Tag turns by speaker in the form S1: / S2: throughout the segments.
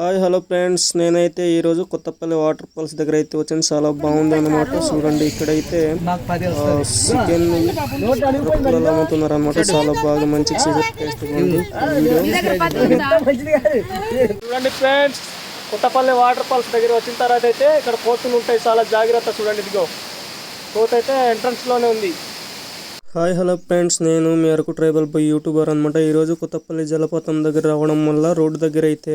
S1: Hi hello friends. నేనైతే ఈరోజు Kothapalli water falls దగ్గర అయితే వచ్చాను. చాలా బాగుంది అనమాట చూడండి ఇక్కడైతే చికెన్ అమ్ముతున్నారు అనమాట చాలా బాగా మంచి టేస్ట్ ఉంది. చూడండి ఫ్రెండ్స్ కొత్తపల్లి వాటర్ ఫాల్స్ దగ్గర వచ్చిన తర్వాత అయితే ఇక్కడ కోతులు ఉంటాయి. చాలా జాగ్రత్త చూడండి ఇదిగో. కోత అయితే ఎంట్రన్స్లోనే ఉంది. Hi hello friends. నేను మీ అరకు ట్రైబల్ బై యూట్యూబర్ అనమాట ఈరోజు కొత్తపల్లి జలపాతం దగ్గర రావడం వల్ల రోడ్డు దగ్గర అయితే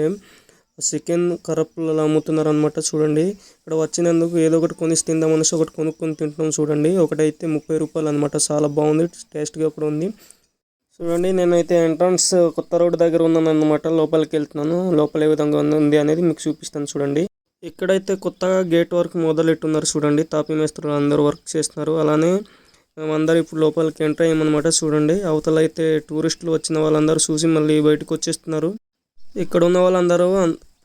S1: చికెన్ కరప్పులు అమ్ముతున్నారు అనమాట చూడండి. ఇక్కడ వచ్చినందుకు ఏదో ఒకటి కొని తిందాం అనేసి ఒకటి కొనుక్కొని తింటున్నాం చూడండి. ఒకటైతే ముప్పై రూపాయలు అనమాట చాలా బాగుంది. టేస్ట్గా కూడా ఉంది. చూడండి నేనైతే ఎంట్రన్స్ కొత్త రోడ్ దగ్గర ఉన్నాను అనమాట లోపలికి వెళ్తున్నాను. లోపల ఏ విధంగా ఉంది అనేది మీకు చూపిస్తాను చూడండి. ఇక్కడైతే కొత్తగా గేట్ వర్క్ మొదలెట్టున్నారు చూడండి. తాపీ మేస్త్రులు అందరూ వర్క్ చేస్తున్నారు. అలానే మేమందరూ ఇప్పుడు లోపలికి ఎంటర్ అయ్యామన్నమాట చూడండి. అవతల అయితే టూరిస్టులు వచ్చిన వాళ్ళందరూ చూసి మళ్ళీ బయటకు వచ్చేస్తున్నారు. ఇక్కడ ఉన్న వాళ్ళందరూ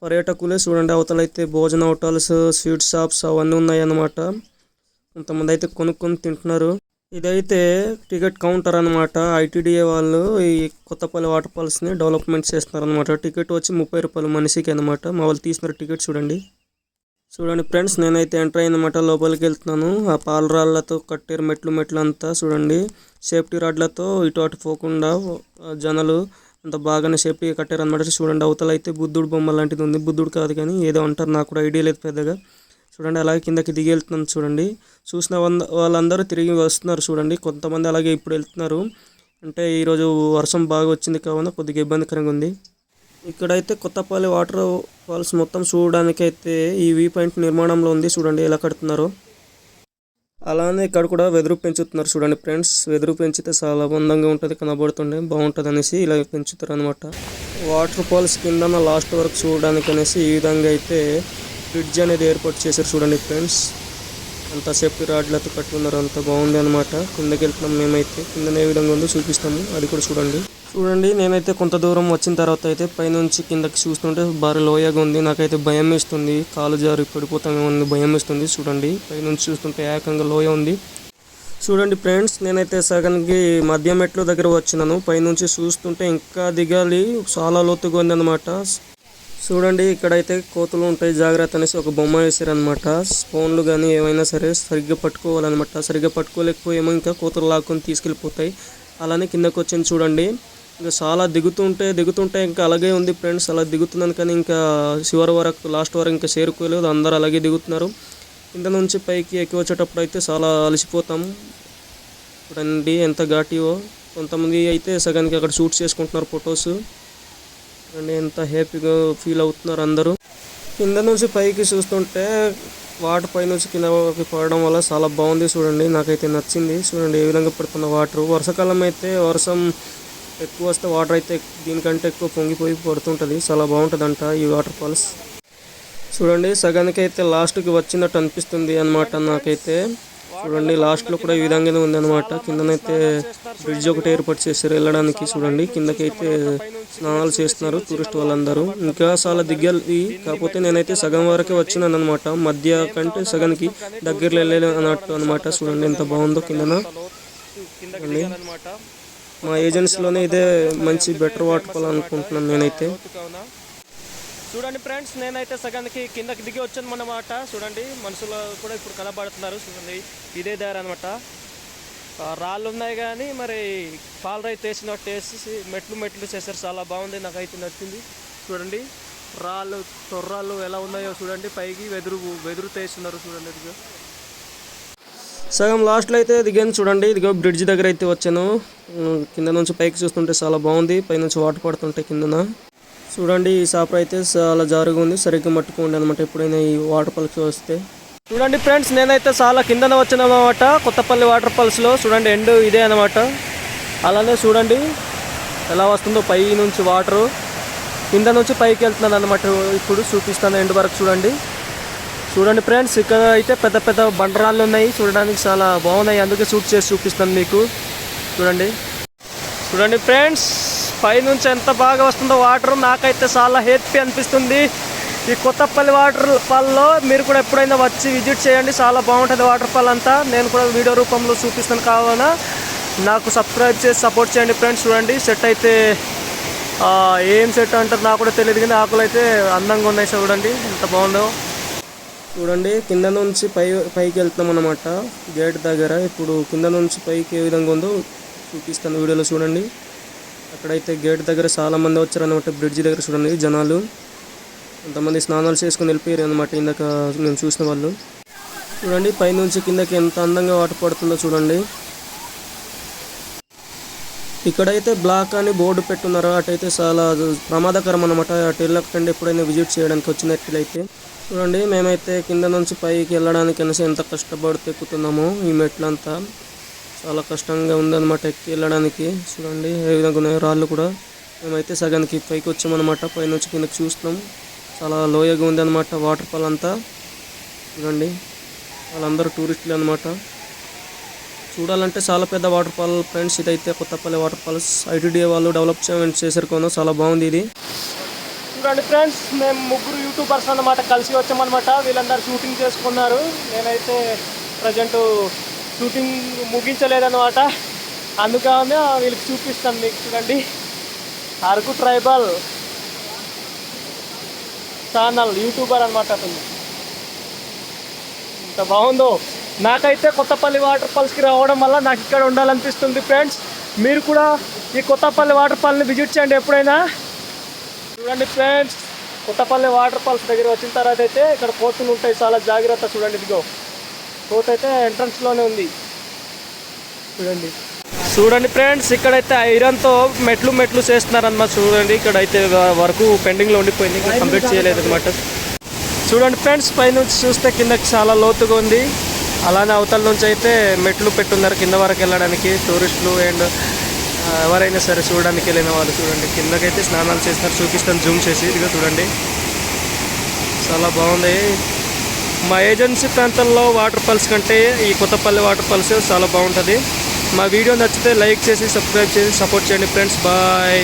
S1: పర్యాటకులే చూడండి అవతల అయితే భోజన హోటల్స్ స్వీట్ షాప్స్ అవన్నీ ఉన్నాయి అన్నమాట కొంతమంది అయితే కొనుక్కొని తింటున్నారు. ఇదైతే టికెట్ కౌంటర్ అన్నమాట. ఐటీడీఏ వాళ్ళు ఈ కొత్తపల్లి వాటర్ ఫాల్స్ని డెవలప్మెంట్ చేస్తున్నారనమాట టికెట్ వచ్చి ముప్పై రూపాయలు మనిషికి అనమాట మా వాళ్ళు తీసిన టికెట్ చూడండి. చూడండి ఫ్రెండ్స్ నేనైతే ఎంటర్ అయ్యిందన్నమాట. లోపలికి వెళ్తున్నాను. ఆ పాలరాళ్ళతో కట్టారు మెట్లు మెట్లు అంతా చూడండి. సేఫ్టీ రాడ్లతో ఇటు అటు పోకుండా జనాలు అంత బాగానే సేఫ్టీ కట్టారు అనమాట చూడండి అవతల అయితే బుద్ధుడు బొమ్మ లాంటిది ఉంది. బుద్ధుడు కాదు కానీ ఏదో అంటారు. నాకు కూడా ఐడియా లేదు పెద్దగా. చూడండి అలాగే కిందకి దిగి వెళ్తున్నాను చూడండి. చూసిన వంద వాళ్ళందరూ తిరిగి వస్తున్నారు చూడండి. కొంతమంది అలాగే ఇప్పుడు వెళ్తున్నారు. అంటే ఈరోజు వర్షం బాగా వచ్చింది కావున కొద్దిగా ఇబ్బందికరంగా ఉంది. ఇక్కడైతే కొత్తపల్లి వాటర్ ఫాల్స్ మొత్తం చూడడానికి అయితే ఈ వ్యూ పాయింట్ నిర్మాణంలో ఉంది. చూడండి ఎలా కడుతున్నారో. అలానే ఇక్కడ కూడా వెదురు పెంచుతున్నారు చూడండి ఫ్రెండ్స్. వెదురు పెంచితే చాలా అందంగా ఉంటుంది కనబడుతుండే బాగుంటుంది అనేసి ఇలా పెంచుతారు అనమాట వాటర్ ఫాల్స్ కింద లాస్ట్ వరకు చూడడానికి అనేసి ఈ విధంగా అయితే బ్రిడ్జ్ అనేది ఏర్పాటు చేశారు చూడండి ఫ్రెండ్స్. అంతా సేఫ్టీ రాడ్లతో కట్టుకున్నారు అంత బాగుంది అనమాట కిందకి వెళ్తున్నాం మేమైతే. కింద ఏ విధంగా ఉందో చూపిస్తాము. అది కూడా చూడండి. చూడండి నేనైతే కొంత దూరం వచ్చిన తర్వాత అయితే పైనుంచి కిందకి చూస్తుంటే భారీ లోయగా ఉంది. నాకైతే భయం వేస్తుంది. కాలు జారి పడిపోతామేమో ఉంది భయం వేస్తుంది. చూడండి పైనుంచి చూస్తుంటే ఏకంగా లోయ ఉంది. చూడండి ఫ్రెండ్స్ నేనైతే సగన్కి మధ్య మెట్ల దగ్గర వచ్చినాను. పైనుంచి చూస్తుంటే ఇంకా దిగాలి. చాలా లోతుగా ఉంది అనమాట చూడండి ఇక్కడైతే కోతులు ఉంటాయి. జాగ్రత్త అనేసి ఒక బొమ్మ వేసారనమాట స్పూన్లు కానీ ఏమైనా సరే సరిగ్గా పట్టుకోవాలన్నమాట. సరిగ్గా పట్టుకోలేకపోయేమో ఇంకా కోతులు లాక్కొని తీసుకెళ్ళిపోతాయి. అలానే కిందకు వచ్చింది చూడండి. ఇంకా చాలా దిగుతుంటే దిగుతుంటే ఇంకా అలాగే ఉంది ఫ్రెండ్స్ అలా దిగుతున్నాను కానీ ఇంకా చివరి వరకు లాస్ట్ వరకు ఇంకా చేరుకోలేదు. అందరూ అలాగే దిగుతున్నారు. ఇంత నుంచి పైకి ఎక్కి వచ్చేటప్పుడు అయితే చాలా అలసిపోతాం. చూడండి ఎంత ఘాటివో. కొంతమంది అయితే సగానికి అక్కడ షూట్ చేసుకుంటున్నారు ఫొటోస్ చూడండి ఎంత హ్యాపీగా ఫీల్ అవుతున్నారు అందరూ. కింద నుంచి పైకి చూస్తుంటే వాటర్ పై నుంచి కిందకి పడడం వల్ల చాలా బాగుంది చూడండి. నాకైతే నచ్చింది. చూడండి ఏ విధంగా పడుతున్న వాటర్ వర్షాకాలం అయితే వర్షం ఎక్కువ వస్తే వాటర్ అయితే దీనికంటే ఎక్కువ పొంగిపోయి పడుతుంటుంది. చాలా బాగుంటుందంట ఈ వాటర్ ఫాల్స్ చూడండి సగానికి అయితే లాస్ట్కి వచ్చినట్టు అనిపిస్తుంది అనమాట నాకైతే. చూడండి లాస్ట్లో కూడా ఈ విధంగానే ఉంది అనమాట కిందనైతే బ్రిడ్జ్ ఒకటి ఏర్పాటు చేశారు వెళ్ళడానికి చూడండి. కిందకైతే స్నానాలు చేస్తున్నారు టూరిస్ట్ వాళ్ళందరూ. ఇంకా చాలా దిగ్గలి కాకపోతే నేనైతే సగం వరకే వచ్చినాను అనమాట మధ్య కంటే సగానికి దగ్గరలో వెళ్ళలేదు అన్నట్టు అనమాట చూడండి ఎంత బాగుందో కిందన. చూడండి. మా ఏజెన్సీలోనే ఇదే మంచి బెటర్ వాటర్ ఫాల్ అనుకుంటున్నాను నేనైతే. చూడండి ఫ్రెండ్స్ నేనైతే సగానికి కిందకి దిగి వచ్చాను అన్నమాట చూడండి మనుషులు కూడా ఇప్పుడు కనబడుతున్నారు చూడండి. ఇదే దారి అనమాట రాళ్ళు ఉన్నాయి కానీ మరి పాలరాయి వేసినట్టు వేసి మెట్లు మెట్లు చేశారు. చాలా బాగుంది నాకైతే నచ్చింది. చూడండి రాళ్ళు తొర్రాళ్ళు ఎలా ఉన్నాయో చూడండి. పైకి వెదురు వెదురు తీస్తున్నారు చూడండి. సగం లాస్ట్లో అయితే దిగాను చూడండి. ఇదిగో బ్రిడ్జ్ దగ్గర అయితే వచ్చాను. కింద నుంచి పైకి చూస్తుంటే చాలా బాగుంది. పైనుంచి వాటర్ పడుతుంటే కిందన. చూడండి ఈ షాప్ అయితే చాలా జారుగా ఉంది. సరిగ్గా మట్టుకోండి అనమాట ఎప్పుడైనా ఈ వాటర్ ఫాల్స్ వస్తే. చూడండి ఫ్రెండ్స్ నేనైతే చాలా కిందన వచ్చాను అనమాట కొత్తపల్లి వాటర్ ఫాల్స్లో చూడండి ఎండ్ ఇదే అనమాట అలానే చూడండి ఎలా వస్తుందో పై నుంచి వాటరు కింద నుంచి పైకి వెళ్తున్నాను అనమాట ఇప్పుడు చూపిస్తాను ఎండ్ వరకు చూడండి. చూడండి ఫ్రెండ్స్ ఇక్కడ అయితే పెద్ద పెద్ద బండరాళ్ళు ఉన్నాయి. చూడడానికి చాలా బాగున్నాయి. అందుకే షూట్ చేసి చూపిస్తాను మీకు. చూడండి. చూడండి ఫ్రెండ్స్ పైనుంచి ఎంత బాగా వస్తుందో వాటర్. నాకైతే చాలా హ్యాపీ అనిపిస్తుంది. ఈ కొత్తపల్లి వాటర్ ఫాల్లో మీరు కూడా ఎప్పుడైనా వచ్చి విజిట్ చేయండి. చాలా బాగుంటుంది వాటర్ ఫాల్ అంతా. నేను కూడా వీడియో రూపంలో చూపిస్తాను కావున. నాకు సబ్స్క్రైబ్ చేసి సపోర్ట్ చేయండి ఫ్రెండ్స్. చూడండి సెట్ అయితే
S2: ఏం సెట్ అంటారు నాకు కూడా తెలియదు. కానీ ఆకులు అయితే అందంగా ఉన్నాయి చూడండి. ఎంత బాగుందో. చూడండి కింద నుంచి పై పైకి వెళ్తున్నాం అనమాట గేట్ దగ్గర ఇప్పుడు కింద నుంచి పైకి ఏ విధంగా ఉందో చూపిస్తాను వీడియోలో చూడండి. అక్కడైతే గేట్ దగ్గర చాలా మంది బ్రిడ్జ్ దగ్గర చూడండి జనాలు. కొంతమంది స్నానాలు చేసుకుని వెళ్ళిపోయారు అనమాట ఇందాక మేము చూసిన వాళ్ళు. చూడండి పైనుంచి కిందకి ఎంత అందంగా వాటర్ పడుతుందో చూడండి. ఇక్కడైతే బ్లాక్ అని బోర్డు పెట్టున్నారు. అటైతే చాలా ప్రమాదకరం అనమాట అటు వెళ్ళకండి ఎప్పుడైనా విజిట్ చేయడానికి వచ్చినట్లయితే. చూడండి మేమైతే కింద నుంచి పైకి వెళ్ళడానికి అనేసి ఎంత కష్టపడితే ఎక్కుతున్నామో ఈ మెట్లంతా. చాలా కష్టంగా ఉందన్నమాట ఎక్కి వెళ్ళడానికి. చూడండి ఏ విధంగా ఉన్నాయో రాళ్ళు కూడా. మేమైతే సగానికి పైకి వచ్చామన్నమాట. పైనుంచి కిందకి చూస్తున్నాం. చాలా లోయగా ఉందన్నమాట వాటర్ ఫాల్ అంతా. చూడండి వాళ్ళందరూ టూరిస్టులు అనమాట చూడాలంటే చాలా పెద్ద వాటర్ ఫాల్ ఫ్రెండ్స్ ఇదైతే కొత్తపల్లి వాటర్ ఫాల్స్. ఐటీడీఏ వాళ్ళు డెవలప్ చేశారు కొను చాలా బాగుంది ఇది. చూడండి ఫ్రెండ్స్ మేము ముగ్గురు యూట్యూబర్స్ అన్నమాట కలిసి వచ్చామన్నమాట. వీళ్ళందరూ షూటింగ్ చేసుకున్నారు. నేనైతే ప్రజెంట్ షూటింగ్ ముగించలేదన్నమాట. అందుకనే వీళ్ళకి చూపిస్తాను మీకు చూడండి. అరకు ట్రైబల్ ఛానల్ యూట్యూబర్ అనమాట అతను. ఎంత బాగుందో? నాకైతే కొత్తపల్లి వాటర్ ఫాల్స్కి రావడం వల్ల నాకు ఇక్కడ ఉండాలనిపిస్తుంది ఫ్రెండ్స్. మీరు కూడా ఈ కొత్తపల్లి వాటర్ ఫాల్ని విజిట్ చేయండి ఎప్పుడైనా. చూడండి ఫ్రెండ్స్ కొత్తపల్లి వాటర్ ఫాల్స్ దగ్గర వచ్చిన తర్వాత అయితే ఇక్కడ కోతులు ఉంటాయి చాలా జాగ్రత్త చూడండి ఇదిగో. కోత అయితే ఎంట్రన్స్లోనే ఉంది. చూడండి. చూడండి ఫ్రెండ్స్ ఇక్కడైతే ఐరన్తో మెట్లు మెట్లు చేస్తున్నారన్నమాట చూడండి. ఇక్కడైతే వరకు పెండింగ్లో ఉండిపోయింది ఇంకా కంప్లీట్ చేయలేదు అనమాట చూడండి ఫ్రెండ్స్ పైనుంచి చూస్తే కిందకి చాలా లోతుగా ఉంది. అలానే అవతల నుంచి అయితే మెట్లు పెట్టున్నారు. కింద వరకు వెళ్ళడానికి టూరిస్టులు అండ్ ఎవరైనా సరే చూడడానికి వెళ్ళిన వాళ్ళు చూడండి. కిందకైతే స్నానాలు చేస్తారు చూపిస్తాను జూమ్ చేసి. ఇదిగో చూడండి. చాలా బాగుంది. మా ఏజెన్సీ ప్రాంతంలో వాటర్ ఫాల్స్ కంటే ఈ కొత్తపల్లి వాటర్ ఫాల్స్ చాలా బాగుంటుంది. మా వీడియో నచ్చితే లైక్ చేసి సబ్స్క్రైబ్ చేసి సపోర్ట్ చేయండి ఫ్రెండ్స్. బాయ్.